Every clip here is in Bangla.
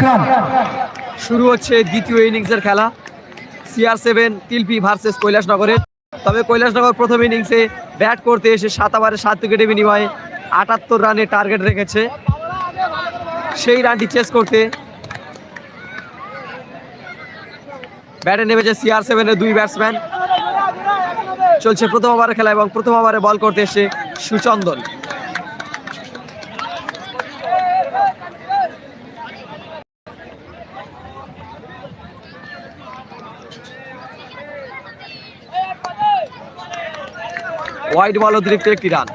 আকরাম শুরু হচ্ছে দ্বিতীয় ইনিংসের খেলা। সিআর সেভেন তিলপি ভার্সেস কৈলাসনগরের। তবে কৈলাসনগর প্রথম ইনিংসে ব্যাট করতে এসে সাত ওভারে সাত উইকেটের বিনিময়ে আটাত্তর রানের টার্গেট রেখেছে। সেই রানটি চেস করতে ব্যাটে নেমেছে সিআর সেভেনের দুই ব্যাটসম্যান চলছে প্রথম ওভারে খেলা এবং প্রথম ওভারে বল করতে এসে সুচন্দন। ওয়াইড বল অতিরিক্ত একটি রান।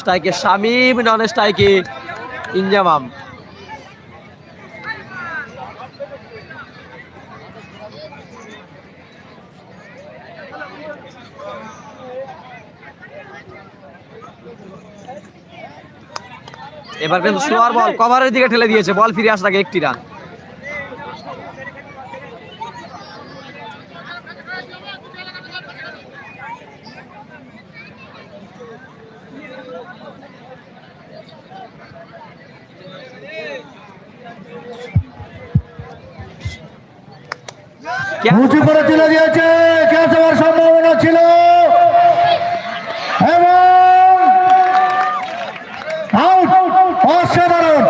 স্ট্রাইকে শামিম নন স্ট্রাইকে ইনজামাম। এবার কিন্তু স্লোয়ার বল কভারের দিকে ঠেলে দিয়েছে, বল ফিরে আসার আগে একটি রান উঁচু করে তুলে দিয়েছে ক্যাচ হওয়ার সম্ভাবনা ছিল এবং আউট অসাধারণ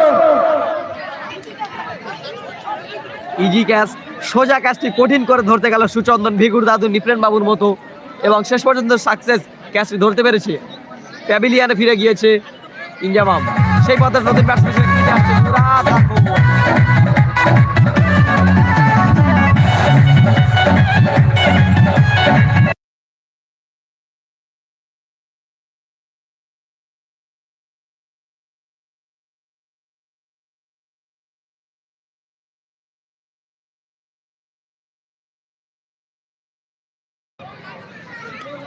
ইজি ক্যাচ সোজা ক্যাচটি কঠিন করে ধরতে গেল সুচন্দন, ভিগুর দাদু, নিপ্রেন বাবুর মতো। এবং শেষ পর্যন্ত সাকসেস ক্যাচটি ধরতে পেরেছে। প্যাভিলিয়ানে ফিরে গিয়েছে ইঞ্জামাম সেই পথে নতুন ব্যাটসম্যান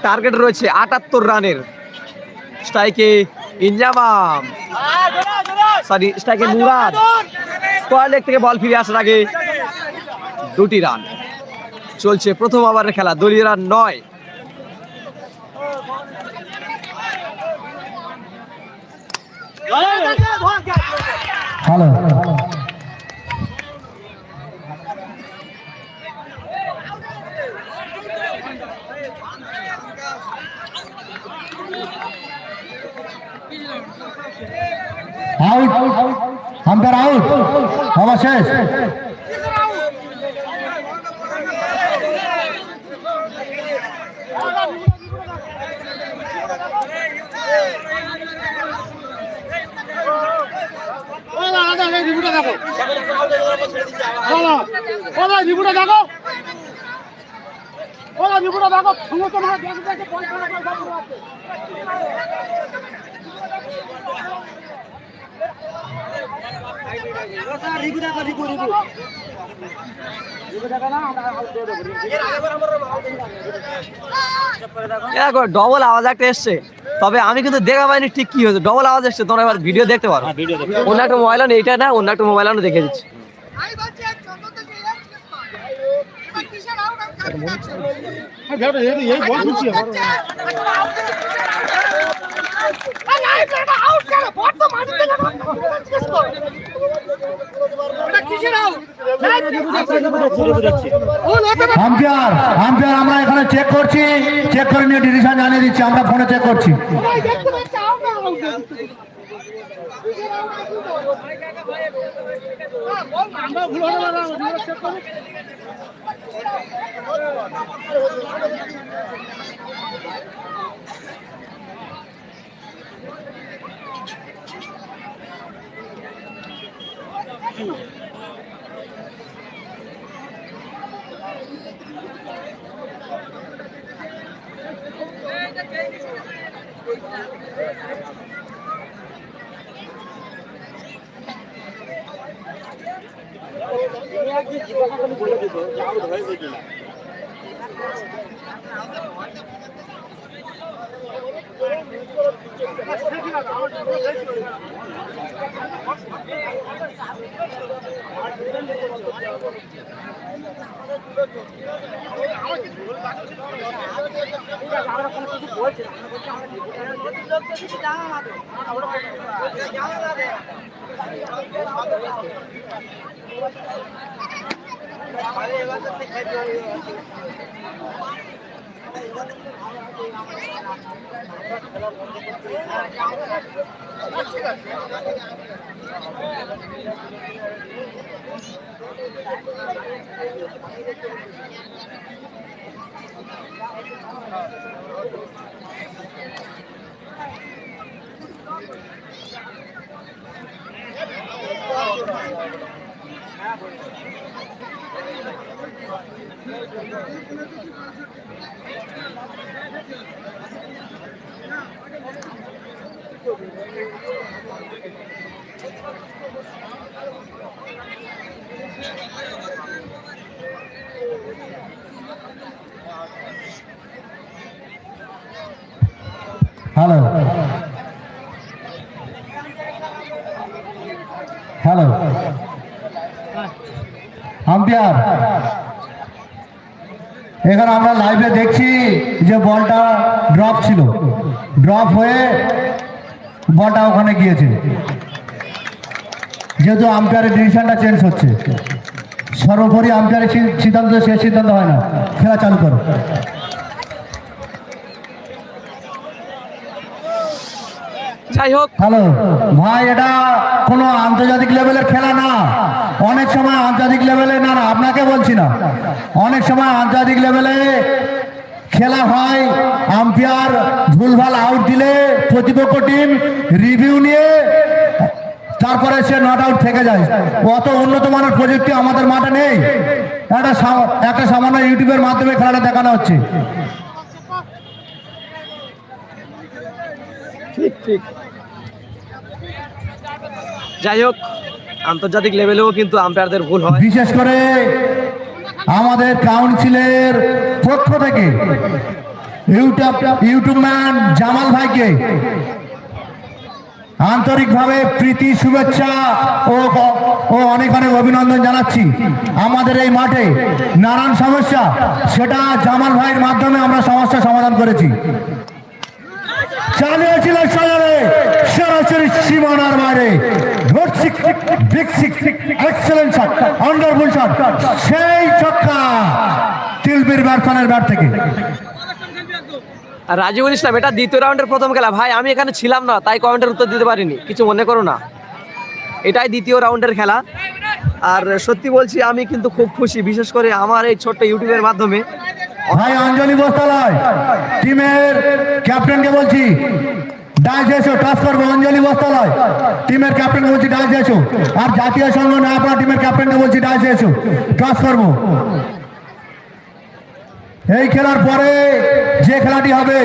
টার্গেট রয়েছে আটাত্তর রানের। স্ট্রাইকে ইনজামাম। সরি স্ট্রাইকে মুরাদ। স্কোয়ার লেগ থেকে বল ফিরে আসার আগে দুটি রান চলছে প্রথম ওভারের খেলা দলীয় রান নয়। ভালো আউট আম্পায়ার আউট অবশেষ ওলা রিপুটা দেখো ওলা রিপুটা দেখো সমস্ত মানে দেখে দেখে পয়সা লাগবে সব পুরো আছে রিপু দেখো রিপু রিপু রিপু দেখো না আমরা আউট দিয়ে দেবো দেখো ডবল আওয়াজ একটা এসছে তবে আমি কিন্তু দেখা পাইনি ঠিক কি হয়েছে ডবল আওয়াজ এসছে তোমরা এবার ভিডিও দেখতে পারো অন্য একটা মোবাইল আনো এইটা না অন্য একটা মোবাইল আনো দেখে দিচ্ছি। এই আচ্ছা, আচ্ছা, আচ্ছা, আমরা এখানে চেক করছি। চেক করে নিয়ে ডিসিশন জানিয়ে দিচ্ছি আমরা ফোনে চেক করছি। আমরা জিজ্ঞাসা করে বলে দিত যে আরও ধরেছে আরে এবার তো খেতে হবে করব আমরা কোনো কিছু বলছি না। আমরা বলছি আমরা জিতবো। হ্যালো হ্যালো আম্পিয়ার এখানে আমরা লাইভে দেখছি যে বলটা ড্রপ ছিল। ড্রপ হয়ে বলটা ওখানে গিয়েছে। যেহেতু আম্পায়ারের ডিসিশনটা চেঞ্জ হচ্ছে। সর্বোপরি আম্পায়ারের সিদ্ধান্ত সে সিদ্ধান্ত হয় না। খেলা চালু করো। যাই হোক। হ্যালো ভাই, এটা কোনো আন্তর্জাতিক লেভেলের খেলা না। অনেক সময় আন্তর্জাতিক লেভেলে, না না, আপনাকে বলছি না। অনেক সময় আন্তর্জাতিক লেভেলে খেলা হয়, আম্পায়ার ভুলভাল আউট দিলে প্রতিপক্ষ টিম রিভিউ নিয়ে তারপরে সে নট আউট থেকে যায়। অত উন্নত মানের প্রযুক্তি আমাদের মাঠে নেই। একটা একটা সামান্য ইউটিউবের মাধ্যমে খেলাটা দেখানো হচ্ছে। ঠিক। যাই হোক, আন্তর্জাতিক লেভেলেও কিন্তু আম্পায়ারদের ভুল হয়। বিশেষ করে আমাদের কাউন্সিলের পক্ষ থেকে ইউটিউব ইউটিউব ম্যান জামাল ভাইকে আন্তরিকভাবে প্রীতি, শুভেচ্ছা ও ও অনেক অনেক অভিনন্দন জানাচ্ছি। আমাদের এই মাঠে নানান সমস্যা, সেটা জামাল ভাইয়ের মাধ্যমে আমরা সমস্যা সমাধান করেছি। চালিয়েছিল সাজারে সরাসরি সীমানার বাইরে। শট সেই তিলবির ইসলাম, এটা দ্বিতীয় রাউন্ডের প্রথম খেলা। ভাই, আমি এখানে ছিলাম না, তাই কমেন্টের উত্তর দিতে পারিনি। কিছু মনে করো না। এটাই দ্বিতীয় রাউন্ডের খেলা। আর সত্যি বলছি, আমি কিন্তু খুব খুশি, বিশেষ করে আমার এই ছোট্ট ইউটিউবের মাধ্যমে। ভাই অঞ্জলি বস্তালয় টিমের ক্যাপ্টেনকে বলছি ডাইস এসো টাচ করব অঞ্জলি বস্তালয় টিমের ক্যাপ্টেনকে বলছি ডাইস এসো। আর জাতীয় সংঘ না আপনার টিমের ক্যাপ্টেনকে বলছি ডাইস এসো টাচ করব। এই খেলার পরে যে খেলাটি হবে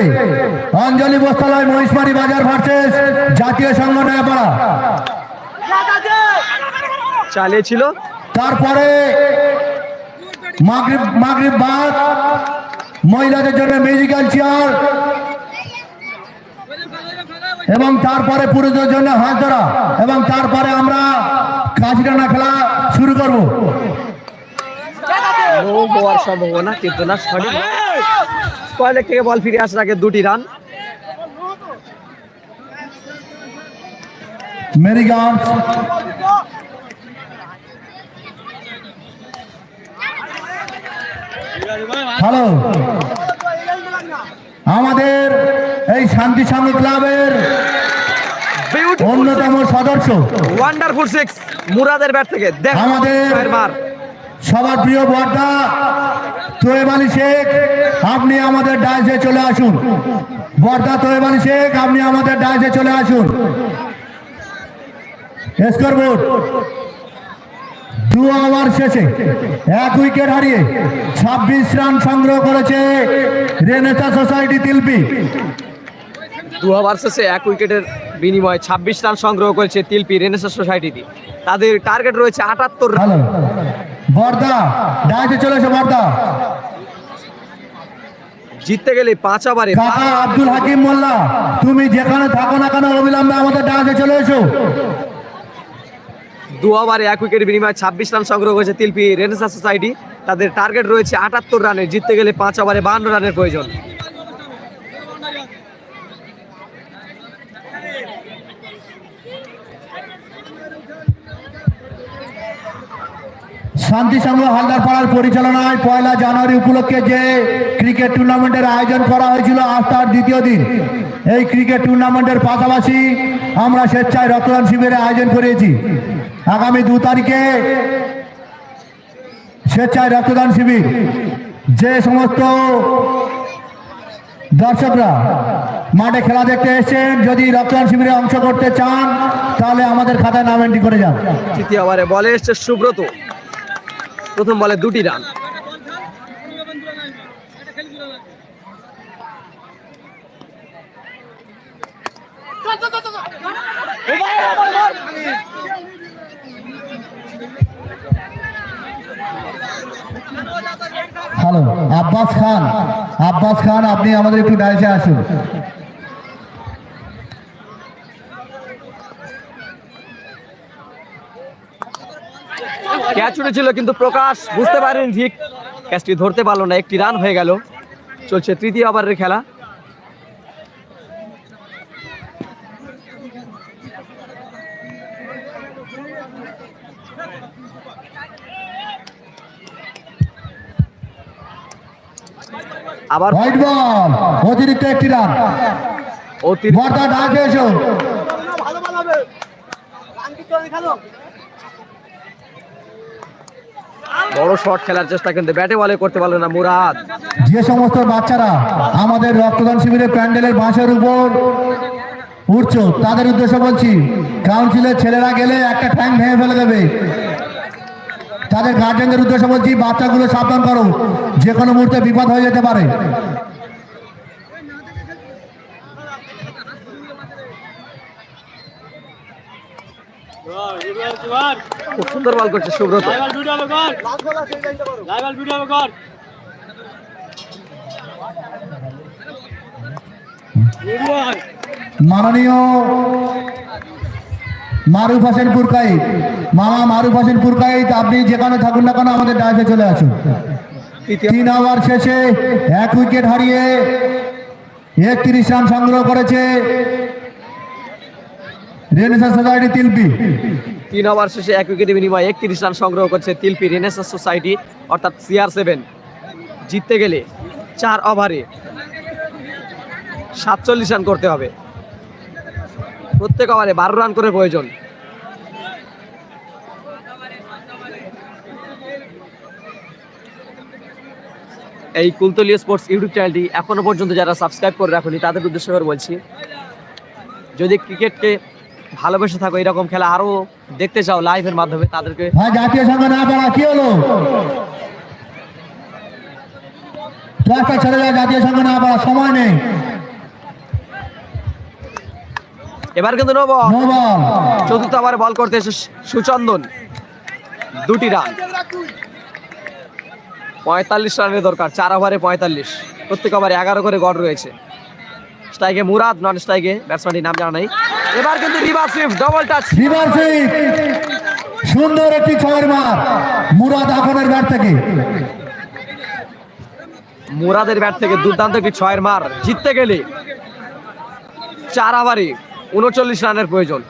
অঞ্জলি বস্তালয় মহিষমারি বাজার ভার্সেস জাতীয় সংঘ নয়াপাড়া। চালিয়েছিল। তারপরে মাগরিব মাগরিব বাদ। মহিলাদের জন্য মিউজিক্যাল চেয়ার। এবং তারপরে পুরুষদের জন্য হাত ধরা এবং তারপরে আমরা কাজিরানা খেলা শুরু করব। হওয়ার সম্ভাবনা কিন্তু না সঠিক। স্কোয়ার থেকে বল ফিরে আসার আগে দুটি রান। মেরিগান্স হ্যালো আমাদের এই শান্তি সংঘ ক্লাবের অন্যতম সদস্য। ওয়ান্ডারফুল সিক্স মুরাদের ব্যাট থেকে। আমাদের- সবার প্রিয় বর্দা তোয়েব আলী শেখ আপনি আমাদের ডাইসে চলে আসুন। বর্দা তোয়েব আলী শেখ আপনি আমাদের ডাইসে চলে আসুন। স্কোরবোর্ড। দু ওভার শেষে এক উইকেট হারিয়ে ছাব্বিশ রান সংগ্রহ করেছে রেনেসা সোসাইটি তিলপি। দু ওভার শেষে এক উইকেটের বিনিময়ে ছাব্বিশ রান সংগ্রহ করেছে তিলপি রেনেসা সোসাইটিতে তাদের টার্গেট রয়েছে আটাত্তর রান। বর্দা চলে এসো বর্দা। জিততে গেলে পাঁচ ওভারে কাকা আব্দুল হাকিম মোল্লা তুমি যেখানে থাকো না কেন অবিলম্বে আমাদের ডাকে চলে এসো। দু ওভারে এক উইকেট বিনিময়ে ছাব্বিশ রান সংগ্রহ করেছে তিলপি রেনেসা সোসাইটি তাদের টার্গেট রয়েছে আটাত্তর রানে জিততে গেলে পাঁচ ওভারে বাহান্ন রানের প্রয়োজন। শান্তি সংঘ হালদার পাড়ার পরিচালনায় পয়লা জানুয়ারি উপলক্ষে যে ক্রিকেট টুর্নামেন্টের আয়োজন করা হয়েছিল, আজ তার দ্বিতীয় দিন। এই ক্রিকেট টুর্নামেন্টের পাশাপাশি আমরা স্বেচ্ছায় রক্তদান শিবিরের আয়োজন করেছি। আগামী দু তারিখে স্বেচ্ছায় রক্তদান শিবির। যে সমস্ত দর্শকরা মাঠে খেলা দেখতে এসেছেন, যদি রক্তদান শিবিরে অংশ করতে চান, তাহলে আমাদের খাতায় নাম এন্ট্রি করে যান। তৃতীয় ওভারে বলে এসছে সুব্রত। প্রথম বলে দুটি রান। হ্যালো আব্বাস খান আব্বাস খান আপনি আমাদের একটু ডাইসে আসুন। ক্যাচ উঠেছিল কিন্তু প্রকাশ বুঝতে পারেন ঠিক। ক্যাচটি ধরতে পারল না একটি রান হয়ে গেল। চলছে তৃতীয় ওভারের খেলা। আবার হোয়াইট বল অতিরিক্ত একটি রান। অতিরিক্ত বর্দা ডাকে এসো। ভালো ভালো হবে রান দিতে হবে খেলো বড় শট খেলার চেষ্টা কিন্তু ব্যাটে বলে করতে পারল না মুরাদ। যে সমস্ত বাচ্চারা আমাদের রক্তদান শিবিরের প্যান্ডেলের বাঁশের উপর উঠছো, তাদের উদ্দেশ্যে বলছি কাউন্সিলের ছেলেরা গেলে একটা ঠ্যাং ভেঙে ফেলে দেবে। তাদের গার্জেনদের উদ্দেশ্যে বলছি, বাচ্চাগুলো সাবধান করো যে কোনো মুহূর্তে বিপদ হয়ে যেতে পারে। খুব সুন্দর বল করছে সুব্রত। মাননীয় মারুফ হোসেন পুরকাই মামা মারুফ হোসেন পুরকাই আপনি যেখানে থাকুন না কেন আমাদের ডাইসে চলে আসুন। তিন ওভার শেষে এক উইকেট হারিয়ে একত্রিশ রান সংগ্রহ করেছে রেনেসা সোসাইটি তিলপি তিন ওভার শেষে এক উইকেটে বিনিময়ে একত্রিশ রান সংগ্রহ করছে তিলপি রেনেসাস সোসাইটি অর্থাৎ সিআর সেভেন জিততে গেলে চার ওভারে সাতচল্লিশ রান করতে হবে। প্রত্যেক ওভারে বারো রান করে প্রয়োজন। এই কুলতলীয় স্পোর্টস ইউটিউব চ্যানেলটি এখনও পর্যন্ত যারা সাবস্ক্রাইব করে রাখুনি, তাদের উদ্দেশ্য করে বলছি, যদি ক্রিকেটকে ভালোবেসে থাকো এরকম খেলা আরও দেখতে চাও লাইভের মাধ্যমে তাদেরকে। ভাই জাতীয় সংঘ না পারা কি হলো? ক্লাসটা ছেড়ে যায় জাতীয় সংঘ না পারা সময় নেই। এবার কিন্তু নো বল চতুর্থ ওভারে বল করতে এসে সুচন্দন দুটি রান পঁয়তাল্লিশ রানের দরকার চার ওভারে পঁয়তাল্লিশ। প্রত্যেক ওভারে এগারো করে গড় রয়েছে। স্ট্রাইকে মুরাদ নন স্ট্রাইকে ব্যাটসম্যানটির নাম জানা নেই। এবার কিন্তু সুইফট ডবল টাচ সুন্দর একটি ছয়ের মার মুরাদ আখনের ব্যাট থেকে। মুরাদের ব্যাট থেকে দুর্দান্ত একটি ছয়ের মার জিততে গেলে চার ওভারে উনচল্লিশ রানের প্রয়োজন।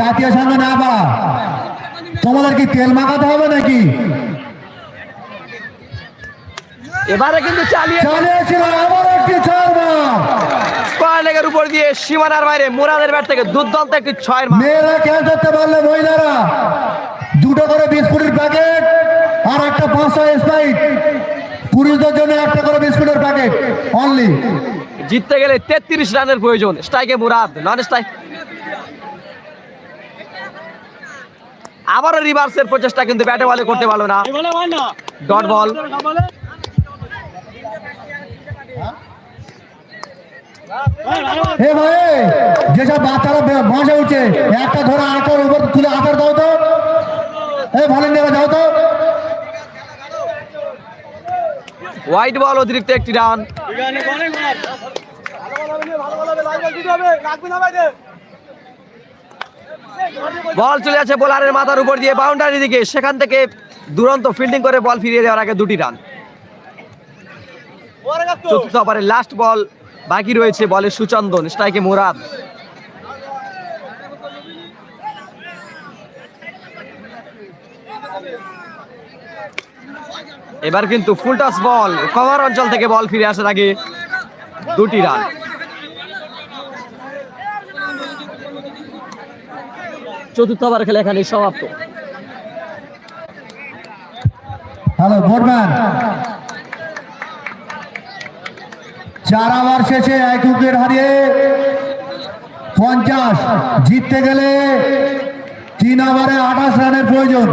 জাতীয় সঙ্গে না পারা তোমাদের কি তেল মাখাতে হবে নাকি? এবারে কিন্তু চালিয়ে চালিয়েছিল আবার একটি মার। স্কোয়ার লেগের উপর দিয়ে সীমানার বাইরে মুরাদের ব্যাট থেকে দুর্দান্ত একটি ছয়ের মার। মেয়েরা খেয়াল করতে পারলে মহিলারা। দুটো করে বিস্কুটের প্যাকেট আর একটা পাঁচশো স্প্রাইট। পুরুষদের জন্য একটা করে বিস্কুটের প্যাকেট অনলি জিততে গেলে তেত্রিশ রানের প্রয়োজন। স্ট্রাইকে মুরাদ নন স্ট্রাইক। আবারও রিভার্সের প্রচেষ্টা কিন্তু ব্যাটে বলে করতে পারল না। ডট বল এ ভাই, যেসব বাচ্চারা বাসে উঠছে, একটা ধরে উপর তুলে দাও তো। এ দাও তো। হোয়াইট বল অতিরিক্ত একটি রান বল চলে আছে বোলারের মাথার উপর দিয়ে বাউন্ডারি দিকে। সেখান থেকে দুরন্ত ফিল্ডিং করে বল ফিরিয়ে দেওয়ার আগে দুটি রান চতুর্থ ওভারে লাস্ট বল বাকি রয়েছে বলে সুচন্দন, স্ট্রাইকে মুরাদ। এবার কিন্তু ফুল টাচ বল, কভার অঞ্চল থেকে বল ফিরে আসার আগে দুটি রান। চতুর্থ খেলা এখানে সমাপ্ত। হ্যালো চার ওভার শেষে এক উইকেট হারিয়ে পঞ্চাশ জিততে গেলে তিন ওভারে আঠাশ রানের প্রয়োজন।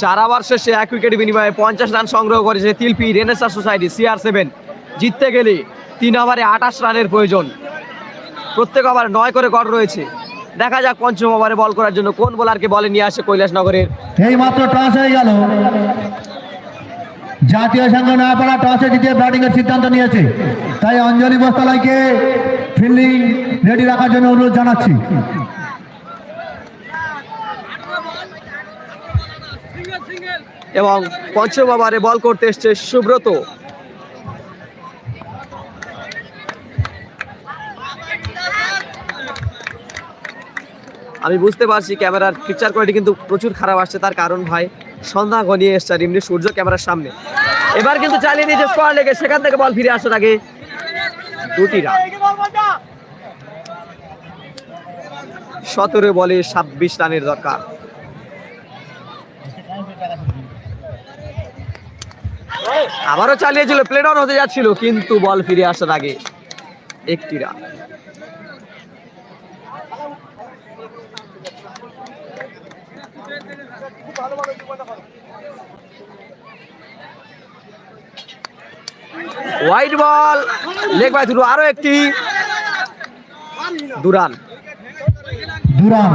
চার ওভার শেষে এক উইকেট বিনিময়ে পঞ্চাশ রান সংগ্রহ করেছে Tilpi renaissance society CR seven. জিততে গেলে তিন ওভারে আঠাশ রানের প্রয়োজন। প্রত্যেক ওভারে নয় করে গড় রয়েছে। দেখা যাক পঞ্চম ওভারে বল করার জন্য কোন বোলারকে বলে নিয়ে আসে কৈলাসনগরের। এই মাত্র টস হয়ে গেল। জাতীয় সংঘ নয়াপাড়া টসে জিতে ব্যাটিং এর সিদ্ধান্ত নিয়েছে। তাই অঞ্জলি বস্তালাইকে ফিল্ডিং রেডি রাখার জন্য অনুরোধ জানাচ্ছি। এবং পঞ্চম ওভারে বল করতে এসছে সুব্রত। আমি বুঝতে পারছি ক্যামেরার পিকচার কোয়ালিটি কিন্তু প্রচুর খারাপ আসছে, তার কারণ ভাই সন্ধ্যা ঘনিয়ে এসছে এমনি সূর্য ক্যামেরার সামনে। এবার কিন্তু চালিয়ে দিয়েছে স্কোয়ার লেগে, সেখান থেকে বল ফিরে আসার আগে দুটি রান। সতেরো বলে ছাব্বিশ রানের দরকার। আবারও চালিয়েছিল প্লেড অন হতে যাচ্ছিল, কিন্তু বল ফিরে আসার আগে একটি run. Wide ball leg bye দুটো আরও একটি। দুরান। দুরান।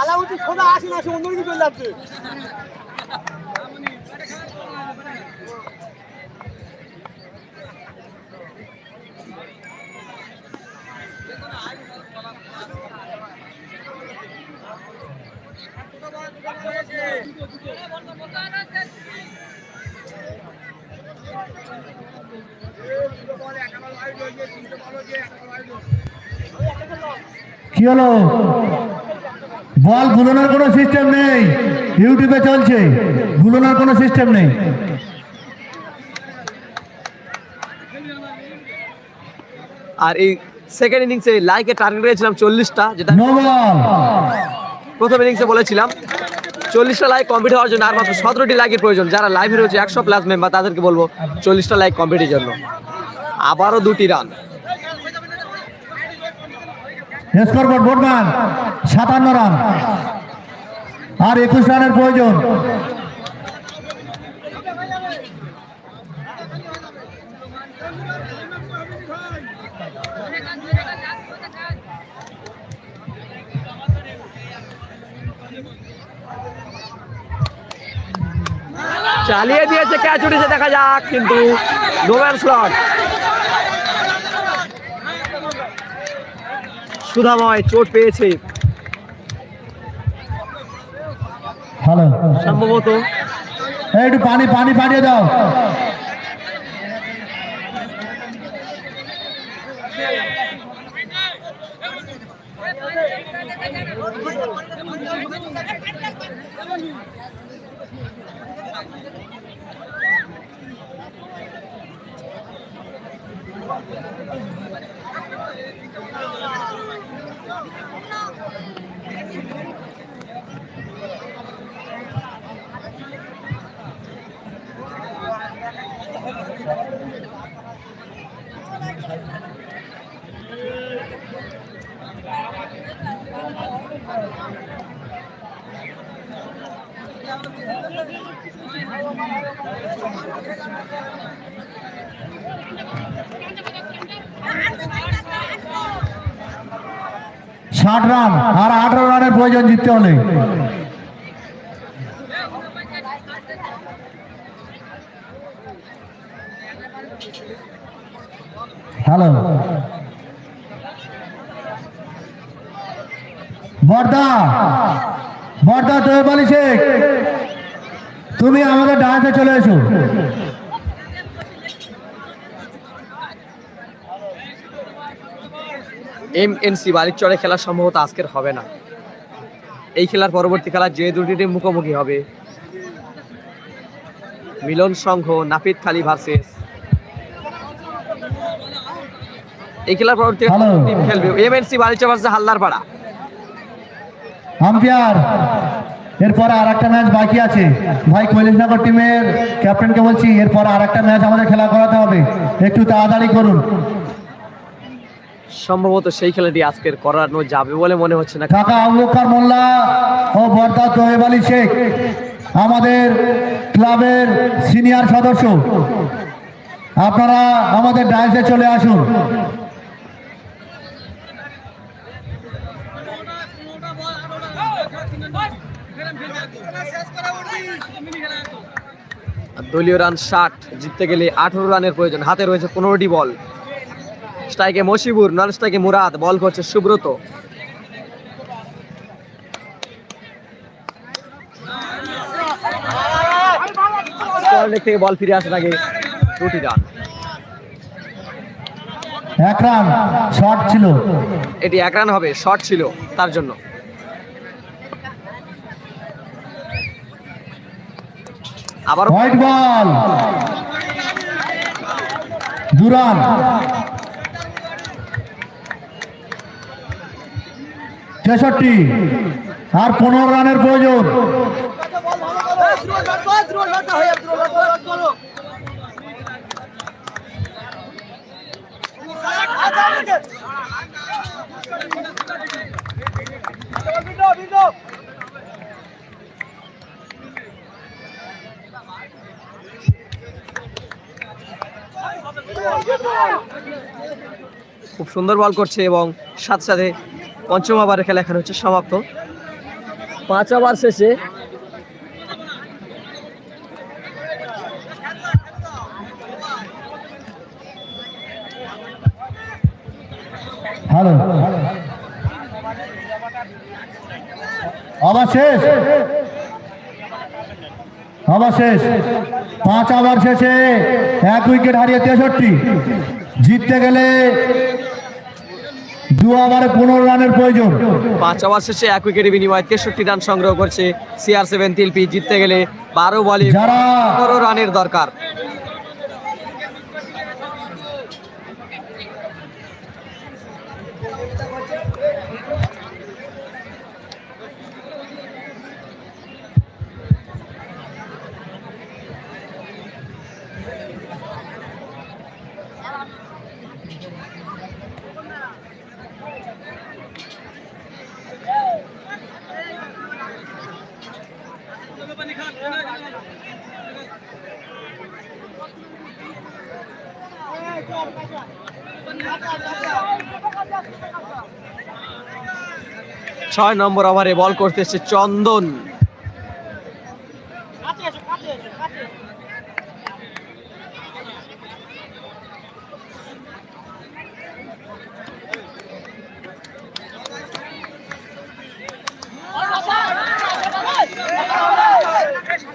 আলাউদ্দিন খোদা আসে না আসে কিছু চলে যাচ্ছে। কি হলো? বল গুলোনোর কোনো সিস্টেম নেই। ইউটিউবে চলছে। গুলোনোর কোনো সিস্টেম নেই। আর এই সেকেন্ড ইনিংসে লাইকে টার্গেট করেছিলাম চল্লিশটা যেটা প্রথম ইনিংসে বলেছিলাম। চল্লিশটা লাইক কমপ্লিট হওয়ার জন্য আর মাত্র সতেরোটি লাইকের প্রয়োজন। যারা লাইভে রয়েছে একশো প্লাস মেম্বার তাদেরকে বলব চল্লিশটা লাইক কমপ্লিটের জন্য। আবারও দুটি রান। সাতান্ন রান। আর একুশ রানের প্রয়োজন। চালিয়ে দিয়েছে ক্যাচ উঠেছে দেখা যাক কিন্তু নোম্যান স্লট সুধাময় চোট পেয়েছে। সম্ভবত। একটু পানি পানি পাঠিয়ে দাও ষাট রান। আর আঠারো রানের প্রয়োজন জিততে হলে। হ্যালো। বর্দা। বর্দা শেখ। তুমি আমাদের ডায়াসে চলে এসো। এম এন সি বালিচরে খেলা সম্ভবত আজকের হবে না। এই খেলার পরবর্তী খেলা যে দুটি টিম মুখোমুখি হবে মিলন সংঘ নাপিত খালি ভার্সেস এই খেলার পরবর্তী. টিম খেলবে এমএনসি বালিচর ভার্সেস হালদার পাড়া আম্পায়ার এরপরে আর একটা ম্যাচ বাকি আছে। ভাই কৈলাসনগর টিমের ক্যাপ্টেনকে বলছি এরপর আর একটা ম্যাচ আমাদের খেলা করাতে হবে। একটু তাড়াতাড়ি করুন। সম্ভবত সেই খেলাটি আজকের করানো যাবে বলে মনে হচ্ছে না। কাকা আবুকার মোল্লা ও বরদা তোহেব আলী শেখ আমাদের ক্লাবের সিনিয়র সদস্য। আপনারা আমাদের ডায়াসে চলে আসুন। দলীয় রান ষাট জিততে গেলে আঠেরো রানের প্রয়োজন। হাতে রয়েছে পনেরোটি বল। স্ট্রাইকে মশিবুর নন স্ট্রাইকে মুরাদ বল করছে সুব্রত। থেকে বল ফিরে আসার আগে দুটি রান। এক রান শট ছিল। এটি এক রান হবে শর্ট ছিল তার জন্য। আবার হোয়াইট বল। দুরান তেষট্টি। আর পনেরো রানের প্রয়োজন। খুব সুন্দর বল করছে এবং সাথে সাথে পঞ্চম ওভারের খেলা এখন হচ্ছে সমাপ্ত। পাঁচ ওভার শেষে হ্যালো। আবার শেষ। আবার শেষ। পাঁচ ওভার শেষে এক উইকেট হারিয়ে তেষট্টি। জিততে গেলে দু ওভারে পনেরো রানের প্রয়োজন। পাঁচ ওভার শেষে এক উইকেটের বিনিময়ে তেষট্টি রান সংগ্রহ করছে সিআর সেভেন তিলপি জিততে গেলে বারো বলে পনেরো রানের দরকার। ছয় নম্বর ওভারে বল করতেছে চন্দন।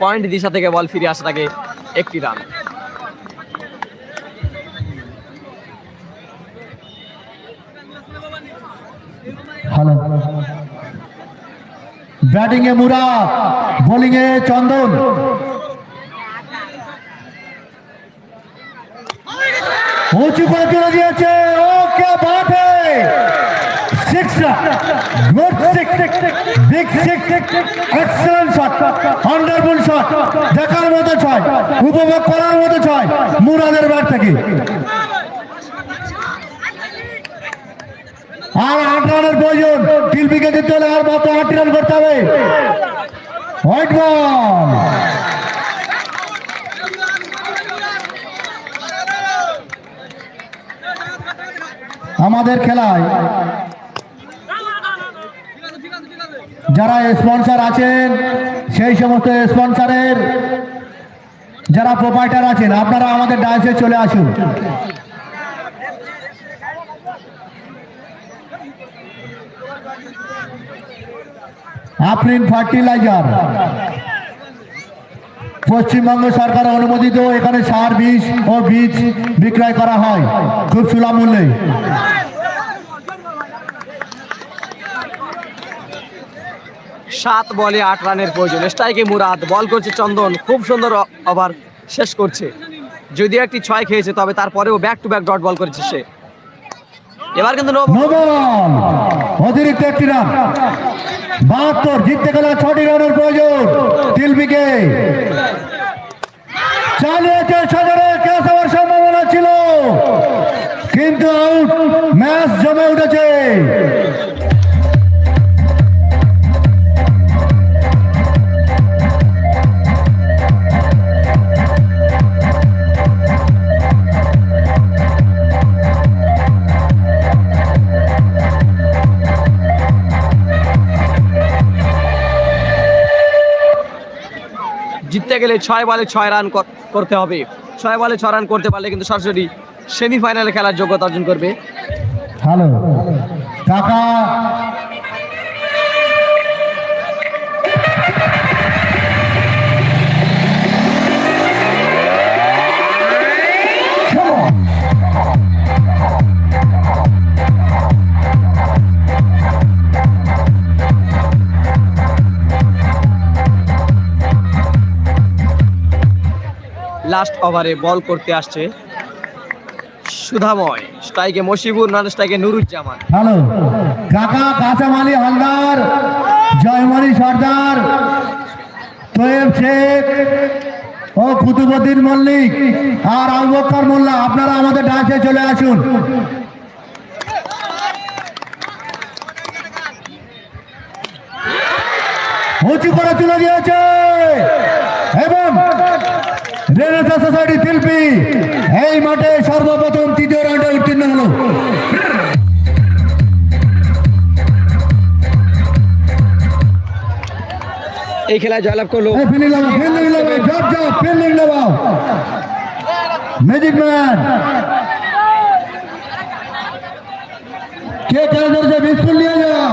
পয়েন্ট দিশা থেকে বল ফিরে আসার আগে একটি রান। ব্যাটিং এ মুরা, বোলিং এ চন্দন। উঁচু করে তুলে দিয়েছে ও কে Baat six good six big six excellent shot আন্ডারবুল shot দেখার মতো ছয়, উপভোগ করার মতো ছয়, মুরাদের ব্যাট আর আট রানের প্রয়োজন কিলবিকে দিতে হলে আর মাত্র আট রান করতে হবে। হোয়াইট বল আমাদের খেলায় যারা স্পন্সর আছেন, সেই সমস্ত স্পন্সরের যারা প্রোপাইটার আছেন, আপনারা আমাদের ডান্সে চলে আসুন। আফরিন ফার্টিলাইজার, পশ্চিমবঙ্গ সরকার অনুমোদিত, এখানে সার বীজ ও বীজ বিক্রয় করা হয়। খুব সুলভ মূল্যে। সাত বলে আট রানের প্রয়োজন। স্ট্রাইকে মুরাদ, বল করছে চন্দন, খুব সুন্দর ওভার শেষ করছে। যদিও একটি ছয় খেয়েছে, তবে তারপরেও back to back dot ball করেছে সে। এবার কিন্তু অতিরিক্ত একটি রান বাহাত্তর, জিততে গেলে ছটি রানের প্রয়োজন তিলবিকে। চালিয়েছে সাজারে ক্যাচ হওয়ার সম্ভাবনা ছিল। কিন্তু আউট ম্যাচ জমে উঠেছে। গেলে ছয় বলে ছয় রান করতে হবে। ছয় বলে ছয় রান করতে পারলে কিন্তু সরাসরি সেমিফাইনালে খেলার যোগ্যতা অর্জন করবে। কাকা লাস্ট ওভারে বল করতে আসছে সুধাময়। স্ট্রাইকে মশিবুর নন স্ট্রাইকে নুরুজ্জামান। কাকা হালদার। জয়মণি সর্দার। শেখ ও কুতুবুদ্দিন মল্লিক আর আবুবকর মোল্লা, আপনারা আমাদের ডাকে চলে আসুন। উঁচু করে তুলে দিয়েছে। রেনেসা সোসাইটি শিল্পী এই মাঠে সর্বপ্রথম তৃতীয় রাউন্ডে উত্তীর্ণ হলো। এই খেলায় জয়লাভ করল। এই ফিল্ডিং লাগাও ফিল্ডিং লাগাও জব জব ফিল্ডিং লাগাও। ম্যাজিক ম্যান কে খেলা ধরেছে? বিস্কুট নিয়ে যাও।